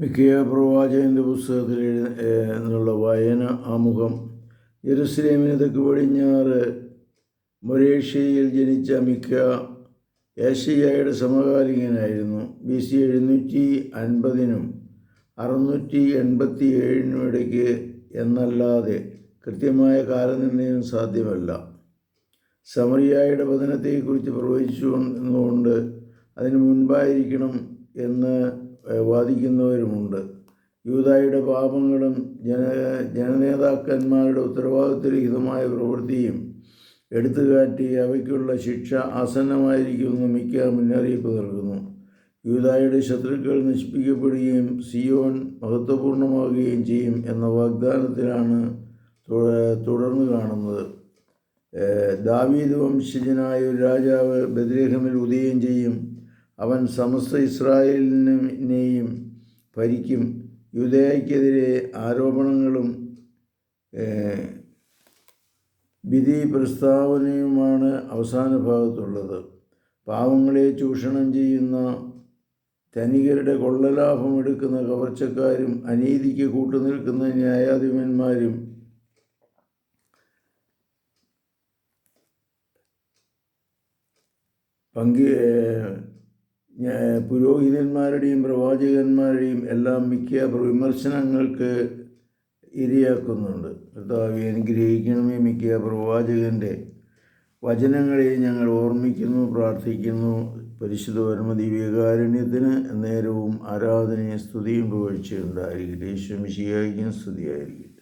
മിക്കിയ പ്രവാചകന്റെ പുസ്തകത്തിൽ എന്നുള്ള വായന ആമുഖം. ജെറുസലേമിന് തെക്ക് പടിഞ്ഞാറ് മൊരേഷ്യയിൽ ജനിച്ച മിക്ക ഏഷ്യയുടെ സമകാലികനായിരുന്നു. ബി സി എഴുന്നൂറ്റി അൻപതിനും അറുന്നൂറ്റി എൺപത്തി ഏഴിനും ഇടയ്ക്ക് എന്നല്ലാതെ കൃത്യമായ കാലനിർണയം സാധ്യമല്ല. സമറിയായുടെ പതനത്തെക്കുറിച്ച് എന്നുകൊണ്ട് അതിന് മുൻപായിരിക്കണം എന്ന് വാദിക്കുന്നവരുമുണ്ട്. യൂതായുടെ പാപങ്ങളും ജന ജനനേതാക്കന്മാരുടെ ഉത്തരവാദിത്വരഹിതമായ പ്രവൃത്തിയും എടുത്തുകാട്ടി അവയ്ക്കുള്ള ശിക്ഷ ആസന്നമായിരിക്കുമെന്ന് മിക്ക മുന്നറിയിപ്പ് നൽകുന്നു. യൂതായുടെ ശത്രുക്കൾ നശിപ്പിക്കപ്പെടുകയും സിയോൺ മഹത്വപൂർണമാവുകയും ചെയ്യും എന്ന വാഗ്ദാനത്തിലാണ് തുട- തുടർന്ന് കാണുന്നത്. ദാവീദ് വംശജനായ ഒരു രാജാവ് ബദ്രേഹമിൽ ഉദയം ചെയ്യും. അവൻ സമസ്ത ഇസ്രായേലിനെയും ഭരിക്കും. യുദ്ധയ്ക്കെതിരെ ആരോപണങ്ങളും വിധി പ്രസ്താവനയുമാണ് അവസാന ഭാഗത്തുള്ളത്. പാവങ്ങളെ ചൂഷണം ചെയ്യുന്ന ധനികരുടെ കൊള്ളലാഭം എടുക്കുന്ന കവർച്ചക്കാരും അനീതിക്ക് കൂട്ടുനിൽക്കുന്ന ന്യായാധിപന്മാരും പങ്ക് പുരോഹിതന്മാരുടെയും പ്രവാചകന്മാരുടെയും എല്ലാം മിക്ക വിമർശനങ്ങൾക്ക് ഇരയാക്കുന്നുണ്ട്. കർത്താവെ അനുഗ്രഹിക്കണമേ മിക്ക പ്രവാചകന്റെ വചനങ്ങളെ ഞങ്ങൾ ഓർമ്മിക്കുന്നു പ്രാർത്ഥിക്കുന്നു. പരിശുദ്ധ പരമ ദിവ്യകാരുണ്യത്തിന് നേരവും ആരാധനയും സ്തുതിയും പുകഴ്ചയുണ്ടായിരിക്കട്ടെ ഈശ്വമിശിയായിരിക്കും സ്തുതിയായിരിക്കും